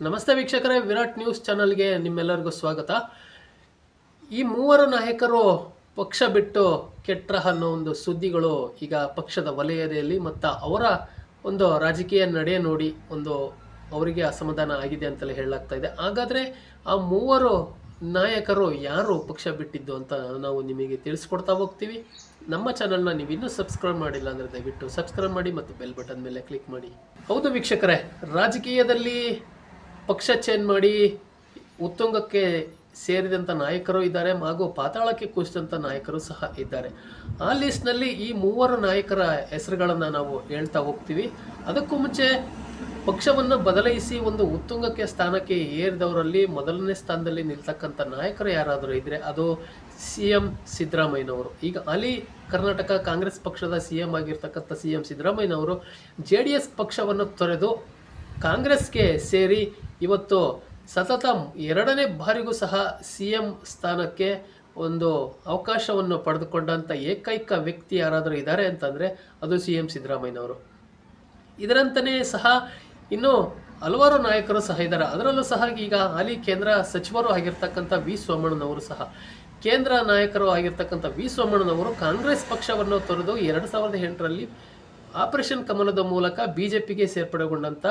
ನಮಸ್ತೆ ವೀಕ್ಷಕರೇ, ವಿರಾಟ್ ನ್ಯೂಸ್ ಚಾನಲ್ಗೆ ನಿಮ್ಮೆಲ್ಲರಿಗೂ ಸ್ವಾಗತ. ಈ ಮೂವರು ನಾಯಕರು ಪಕ್ಷ ಬಿಟ್ಟು ಕೆಟ್ರ ಅನ್ನೋ ಒಂದು ಸುದ್ದಿಗಳು ಈಗ ಪಕ್ಷದ ವಲಯದಲ್ಲಿ ಮತ್ತು ಅವರ ಒಂದು ರಾಜಕೀಯ ನಡೆ ನೋಡಿ ಒಂದು ಅವರಿಗೆ ಅಸಮಾಧಾನ ಆಗಿದೆ ಅಂತಲೇ ಹೇಳಲಾಗ್ತಾ ಇದೆ. ಹಾಗಾದರೆ ಆ ಮೂವರು ನಾಯಕರು ಯಾರು ಪಕ್ಷ ಬಿಟ್ಟಿದ್ದು ಅಂತ ನಾವು ನಿಮಗೆ ತಿಳಿಸ್ಕೊಡ್ತಾ ಹೋಗ್ತೀವಿ. ನಮ್ಮ ಚಾನಲ್ನ ನೀವು ಇನ್ನೂ ಸಬ್ಸ್ಕ್ರೈಬ್ ಮಾಡಿಲ್ಲ ಅಂದರೆ ದಯವಿಟ್ಟು ಸಬ್ಸ್ಕ್ರೈಬ್ ಮಾಡಿ ಮತ್ತು ಬೆಲ್ ಬಟನ್ ಮೇಲೆ ಕ್ಲಿಕ್ ಮಾಡಿ. ಹೌದು ವೀಕ್ಷಕರೇ, ರಾಜಕೀಯದಲ್ಲಿ ಪಕ್ಷ ಚೇಂಜ್ ಮಾಡಿ ಉತ್ತುಂಗಕ್ಕೆ ಸೇರಿದಂಥ ನಾಯಕರು ಇದ್ದಾರೆ. ಹಾಗೂ ಪಾತಾಳಕ್ಕೆ ಕುಸಿದಂಥ ನಾಯಕರು ಸಹ ಇದ್ದಾರೆ. ಆ ಲಿಸ್ಟ್ನಲ್ಲಿ ಈ ಮೂವರು ನಾಯಕರ ಹೆಸರುಗಳನ್ನು ನಾವು ಹೇಳ್ತಾ ಹೋಗ್ತೀವಿ. ಅದಕ್ಕೂ ಮುಂಚೆ ಪಕ್ಷವನ್ನು ಬದಲಾಯಿಸಿ ಒಂದು ಉತ್ತುಂಗಕ್ಕೆ ಸ್ಥಾನಕ್ಕೆ ಏರಿದವರಲ್ಲಿ ಮೊದಲನೇ ಸ್ಥಾನದಲ್ಲಿ ನಿಲ್ತಕ್ಕಂಥ ನಾಯಕರು ಯಾರಾದರೂ ಇದ್ದರೆ ಅದು ಸಿ ಎಂ ಸಿದ್ದರಾಮಯ್ಯನವರು. ಈಗ ಅಲಿ ಕರ್ನಾಟಕ ಕಾಂಗ್ರೆಸ್ ಪಕ್ಷದ ಸಿ ಎಂ ಆಗಿರ್ತಕ್ಕಂಥ ಸಿ ಎಂ ಸಿದ್ದರಾಮಯ್ಯನವರು ಜೆ ಡಿ ಎಸ್ ಪಕ್ಷವನ್ನು ತೊರೆದು ಕಾಂಗ್ರೆಸ್ಗೆ ಸೇರಿ ಇವತ್ತು ಸತತ ಎರಡನೇ ಬಾರಿಗೂ ಸಹ ಸಿ ಎಂ ಸ್ಥಾನಕ್ಕೆ ಒಂದು ಅವಕಾಶವನ್ನು ಪಡೆದುಕೊಂಡಂಥ ಏಕೈಕ ವ್ಯಕ್ತಿ ಯಾರಾದರೂ ಇದ್ದಾರೆ ಅಂತಂದರೆ ಅದು ಸಿ ಎಂ ಸಿದ್ದರಾಮಯ್ಯನವರು. ಇದರಂತನೇ ಸಹ ಇನ್ನು ಹಲವಾರು ನಾಯಕರು ಸಹ ಇದ್ದಾರೆ. ಅದರಲ್ಲೂ ಸಹ ಈಗ ಹಾಲಿ ಕೇಂದ್ರ ಸಚಿವರು ಆಗಿರ್ತಕ್ಕಂಥ ವಿ ಸೋಮಣ್ಣನವರು ಸಹ. ಕೇಂದ್ರ ನಾಯಕರು ಆಗಿರ್ತಕ್ಕಂಥ ವಿ ಸೋಮಣ್ಣನವರು ಕಾಂಗ್ರೆಸ್ ಪಕ್ಷವನ್ನು ತೊರೆದು ಎರಡು ಸಾವಿರದ ಎಂಟರಲ್ಲಿ ಆಪರೇಷನ್ ಕಮಲದ ಮೂಲಕ ಬಿ ಜೆ ಪಿಗೆ ಸೇರ್ಪಡೆಗೊಂಡಂಥ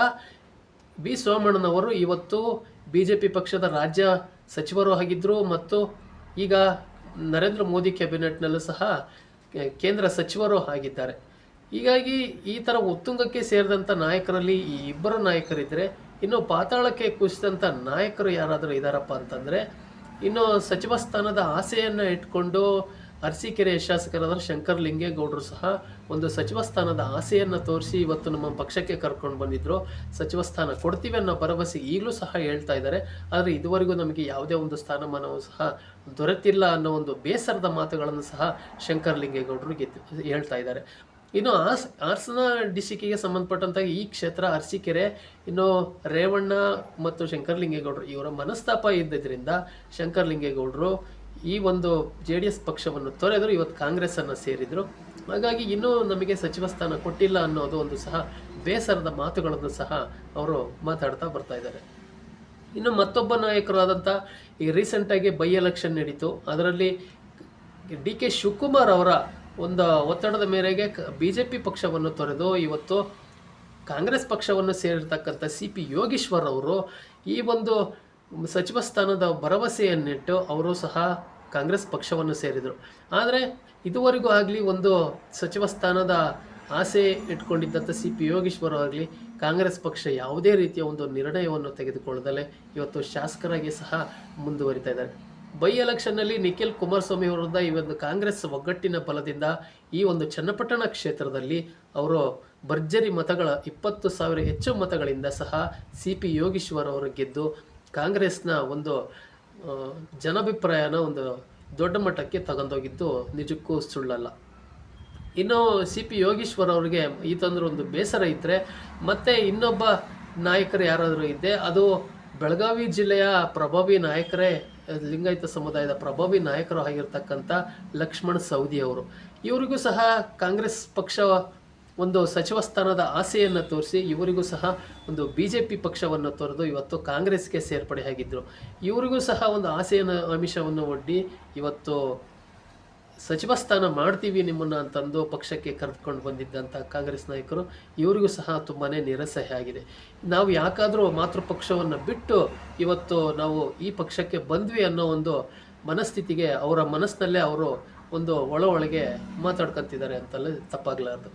ಬಿ ಸೋಮಣ್ಣನವರು ಇವತ್ತು ಬಿ ಜೆ ಪಿ ಪಕ್ಷದ ರಾಜ್ಯ ಸಚಿವರು ಆಗಿದ್ದರು ಮತ್ತು ಈಗ ನರೇಂದ್ರ ಮೋದಿ ಕ್ಯಾಬಿನೆಟ್ನಲ್ಲೂ ಸಹ ಕೇಂದ್ರ ಸಚಿವರು ಆಗಿದ್ದಾರೆ. ಹೀಗಾಗಿ ಈ ಥರ ಉತ್ತುಂಗಕ್ಕೆ ಸೇರಿದಂಥ ನಾಯಕರಲ್ಲಿ ಈ ಇಬ್ಬರು ನಾಯಕರಿದ್ದರೆ ಇನ್ನು ಪಾತಾಳಕ್ಕೆ ಕುಸಿದಂಥ ನಾಯಕರು ಯಾರಾದರೂ ಇದ್ದಾರಪ್ಪ ಅಂತಂದರೆ ಇನ್ನು ಸಚಿವ ಸ್ಥಾನದ ಆಸೆಯನ್ನು ಇಟ್ಕೊಂಡು ಅರಸೀಕೆರೆ ಶಾಸಕರಾದ ಶಂಕರ್ ಲಿಂಗೇಗೌಡರು ಸಹ ಒಂದು ಸಚಿವ ಸ್ಥಾನದ ಆಸೆಯನ್ನು ತೋರಿಸಿ ಇವತ್ತು ನಮ್ಮ ಪಕ್ಷಕ್ಕೆ ಕರ್ಕೊಂಡು ಬಂದಿದ್ರು. ಸಚಿವ ಸ್ಥಾನ ಕೊಡ್ತೀವಿ ಅನ್ನೋ ಭರವಸೆ ಈಗಲೂ ಸಹ ಹೇಳ್ತಾ ಇದ್ದಾರೆ. ಆದರೆ ಇದುವರೆಗೂ ನಮಗೆ ಯಾವುದೇ ಒಂದು ಸ್ಥಾನಮಾನವು ಸಹ ದೊರೆತಿಲ್ಲ ಅನ್ನೋ ಒಂದು ಬೇಸರದ ಮಾತುಗಳನ್ನು ಸಹ ಶಂಕರ್ ಲಿಂಗೇಗೌಡರು ಗೆದ್ದು ಹೇಳ್ತಾ ಇದ್ದಾರೆ. ಇನ್ನು ಹಾಸ್ ಹಾಸನ ಡಿಸ್ಟಿಕ್ಕಿಗೆ ಸಂಬಂಧಪಟ್ಟಂತ ಈ ಕ್ಷೇತ್ರ ಅರಸೀಕೆರೆ, ಇನ್ನು ರೇವಣ್ಣ ಮತ್ತು ಶಂಕರಲಿಂಗೇಗೌಡರು ಇವರ ಮನಸ್ತಾಪ ಇದ್ದಿದ್ದರಿಂದ ಶಂಕರಲಿಂಗೇಗೌಡರು ಈ ಒಂದು ಜೆ ಡಿ ಎಸ್ ಪಕ್ಷವನ್ನು ತೊರೆದರು ಇವತ್ತು ಕಾಂಗ್ರೆಸ್ಸನ್ನು ಸೇರಿದರು. ಹಾಗಾಗಿ ಇನ್ನೂ ನಮಗೆ ಸಚಿವ ಸ್ಥಾನ ಕೊಟ್ಟಿಲ್ಲ ಅನ್ನೋದು ಒಂದು ಸಹ ಬೇಸರದ ಮಾತುಗಳನ್ನು ಸಹ ಅವರು ಮಾತಾಡ್ತಾ ಬರ್ತಾ ಇದ್ದಾರೆ. ಇನ್ನು ಮತ್ತೊಬ್ಬ ನಾಯಕರಾದಂಥ ಈ ರೀಸೆಂಟಾಗಿ ಬೈ ಎಲೆಕ್ಷನ್ ನಡೀತು. ಅದರಲ್ಲಿ ಡಿ ಕೆ ಶಿವಕುಮಾರ್ ಅವರ ಒಂದು ಒತ್ತಡದ ಮೇರೆಗೆ ಬಿ ಜೆ ಪಿ ಪಕ್ಷವನ್ನು ತೊರೆದು ಇವತ್ತು ಕಾಂಗ್ರೆಸ್ ಪಕ್ಷವನ್ನು ಸೇರಿರ್ತಕ್ಕಂಥ ಸಿ ಪಿ ಯೋಗೀಶ್ವರ್ ಅವರು ಈ ಒಂದು ಸಚಿವ ಸ್ಥಾನದ ಭರವಸೆಯನ್ನಿಟ್ಟು ಅವರು ಸಹ ಕಾಂಗ್ರೆಸ್ ಪಕ್ಷವನ್ನು ಸೇರಿದರು. ಆದರೆ ಇದುವರೆಗೂ ಆಗಲಿ ಒಂದು ಸಚಿವ ಸ್ಥಾನದ ಆಸೆ ಇಟ್ಕೊಂಡಿದ್ದಂಥ ಸಿ ಪಿ ಯೋಗೀಶ್ವರ ಆಗಲಿ ಕಾಂಗ್ರೆಸ್ ಪಕ್ಷ ಯಾವುದೇ ರೀತಿಯ ಒಂದು ನಿರ್ಣಯವನ್ನು ತೆಗೆದುಕೊಳ್ಳದಲ್ಲೇ ಇವತ್ತು ಶಾಸಕರಾಗಿ ಸಹ ಮುಂದುವರಿತಾ ಇದ್ದಾರೆ. ಬೈ ಎಲೆಕ್ಷನ್ನಲ್ಲಿ ನಿಖಿಲ್ ಕುಮಾರಸ್ವಾಮಿ ವಿರುದ್ಧ ಈ ಒಂದು ಕಾಂಗ್ರೆಸ್ ಒಗ್ಗಟ್ಟಿನ ಬಲದಿಂದ ಈ ಒಂದು ಚನ್ನಪಟ್ಟಣ ಕ್ಷೇತ್ರದಲ್ಲಿ ಅವರು ಭರ್ಜರಿ ಮತಗಳ ಇಪ್ಪತ್ತು ಸಾವಿರ ಹೆಚ್ಚು ಮತಗಳಿಂದ ಸಹ ಸಿ ಪಿ ಯೋಗೀಶ್ವರ್ ಅವರು ಗೆದ್ದು ಕಾಂಗ್ರೆಸ್ನ ಒಂದು ಜನಾಭಿಪ್ರಾಯನ ಒಂದು ದೊಡ್ಡ ಮಟ್ಟಕ್ಕೆ ತಗೊಂಡೋಗಿದ್ದು ನಿಜಕ್ಕೂ ಸುಳ್ಳಲ್ಲ. ಇನ್ನು ಸಿ ಪಿ ಯೋಗೀಶ್ವರ್ ಈ ತಂದ್ರೆ ಒಂದು ಬೇಸರ ಇದ್ದರೆ ಮತ್ತೆ ಇನ್ನೊಬ್ಬ ನಾಯಕರು ಯಾರಾದರೂ ಇದ್ದೆ ಅದು ಬೆಳಗಾವಿ ಜಿಲ್ಲೆಯ ಪ್ರಭಾವಿ ನಾಯಕರೇ, ಲಿಂಗಾಯತ ಸಮುದಾಯದ ಪ್ರಭಾವಿ ನಾಯಕರು ಆಗಿರ್ತಕ್ಕಂಥ ಲಕ್ಷ್ಮಣ್ ಸೌದಿ ಅವರು. ಇವರಿಗೂ ಸಹ ಕಾಂಗ್ರೆಸ್ ಪಕ್ಷ ಒಂದು ಸಚಿವ ಸ್ಥಾನದ ಆಸೆಯನ್ನು ತೋರಿಸಿ ಇವರಿಗೂ ಸಹ ಒಂದು ಬಿ ಜೆ ಪಿ ಪಕ್ಷವನ್ನು ತೊರೆದು ಇವತ್ತು ಕಾಂಗ್ರೆಸ್ಗೆ ಸೇರ್ಪಡೆ ಆಗಿದ್ದರು ಇವರಿಗೂ ಸಹ ಒಂದು ಆಸೆಯನ್ನು, ಆಮಿಷವನ್ನು ಒಡ್ಡಿ ಇವತ್ತು ಸಚಿವ ಸ್ಥಾನ ಮಾಡ್ತೀವಿ ನಿಮ್ಮನ್ನು ಅಂತಂದು ಪಕ್ಷಕ್ಕೆ ಕರೆದುಕೊಂಡು ಬಂದಿದ್ದಂಥ ಕಾಂಗ್ರೆಸ್ ನಾಯಕರು ಇವರಿಗೂ ಸಹ ತುಂಬಾ ನಿರಸಹೆ ಆಗಿದೆ. ನಾವು ಯಾಕಾದರೂ ಮಾತೃ ಪಕ್ಷವನ್ನು ಬಿಟ್ಟು ಇವತ್ತು ನಾವು ಈ ಪಕ್ಷಕ್ಕೆ ಬಂದ್ವಿ ಅನ್ನೋ ಒಂದು ಮನಸ್ಥಿತಿಗೆ ಅವರ ಮನಸ್ಸಿನಲ್ಲೇ ಅವರು ಒಂದು ಒಳ ಒಳಗೆ ಮಾತಾಡ್ಕೊತಿದ್ದಾರೆ ಅಂತಲೇ ತಪ್ಪಾಗಲಾರ್ದು.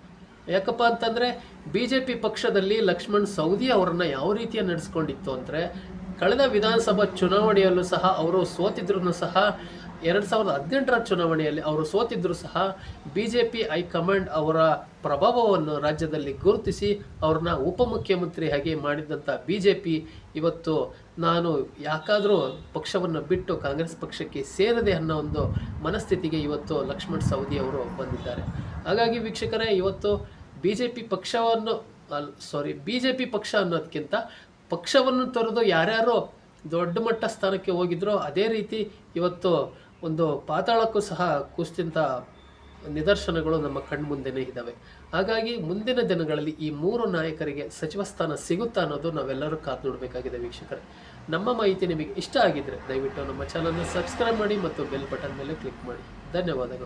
ಯಾಕಪ್ಪ ಅಂತಂದರೆ ಬಿ ಜೆ ಪಿ ಪಕ್ಷದಲ್ಲಿ ಲಕ್ಷ್ಮಣ್ ಸೌದಿ ಅವರನ್ನು ಯಾವ ರೀತಿಯ ನಡೆಸ್ಕೊಂಡಿತ್ತು ಅಂದರೆ ಕಳೆದ ವಿಧಾನಸಭಾ ಚುನಾವಣೆಯಲ್ಲೂ ಸಹ ಅವರು ಸೋತಿದ್ರು ಸಹ ಎರಡು ಸಾವಿರದ ಹದಿನೆಂಟರ ಚುನಾವಣೆಯಲ್ಲಿ ಅವರು ಸೋತಿದ್ರು ಸಹ ಬಿ ಜೆ ಪಿ ಹೈಕಮಾಂಡ್ ಅವರ ಪ್ರಭಾವವನ್ನು ರಾಜ್ಯದಲ್ಲಿ ಗುರುತಿಸಿ ಅವ್ರನ್ನ ಉಪಮುಖ್ಯಮಂತ್ರಿಯಾಗಿ ಮಾಡಿದಂಥ ಬಿ ಜೆ ಪಿ ಇವತ್ತು ನಾನು ಯಾಕಾದರೂ ಪಕ್ಷವನ್ನು ಬಿಟ್ಟು ಕಾಂಗ್ರೆಸ್ ಪಕ್ಷಕ್ಕೆ ಸೇರದೆ ಅನ್ನೋ ಒಂದು ಮನಸ್ಥಿತಿಗೆ ಇವತ್ತು ಲಕ್ಷ್ಮಣ್ ಸವದಿ ಅವರು ಬಂದಿದ್ದಾರೆ. ಹಾಗಾಗಿ ವೀಕ್ಷಕರೇ, ಇವತ್ತು ಬಿ ಜೆ ಪಿ ಪಕ್ಷವನ್ನು ಸಾರಿ ಬಿ ಜೆ ಪಿ ಪಕ್ಷ ಅನ್ನೋದಕ್ಕಿಂತ ಪಕ್ಷವನ್ನು ತೊರೆದು ಯಾರ್ಯಾರು ದೊಡ್ಡ ಮಟ್ಟ ಸ್ಥಾನಕ್ಕೆ ಹೋಗಿದ್ರೋ ಅದೇ ರೀತಿ ಇವತ್ತು ಒಂದು ಪಾತಾಳಕ್ಕೂ ಸಹ ಕುಸ್ತಿಂತ ನಿದರ್ಶನಗಳು ನಮ್ಮ ಕಣ್ಮುಂದೆನೇ ಇದ್ದಾವೆ ಹಾಗಾಗಿ ಮುಂದಿನ ದಿನಗಳಲ್ಲಿ ಈ ಮೂರು ನಾಯಕರಿಗೆ ಸಚಿವ ಸ್ಥಾನ ಸಿಗುತ್ತಾ ಅನ್ನೋದು ನಾವೆಲ್ಲರೂ ಕಾದು ನೋಡಬೇಕಾಗಿದೆ ವೀಕ್ಷಕರೇ. ನಮ್ಮ ಮಾಹಿತಿ ನಿಮಗೆ ಇಷ್ಟ ಆಗಿದ್ರೆ ದಯವಿಟ್ಟು ನಮ್ಮ ಚಾನಲ್ನ ಸಬ್ಸ್ಕ್ರೈಬ್ ಮಾಡಿ ಮತ್ತು ಬೆಲ್ ಬಟನ್ ಮೇಲೆ ಕ್ಲಿಕ್ ಮಾಡಿ. ಧನ್ಯವಾದಗಳು.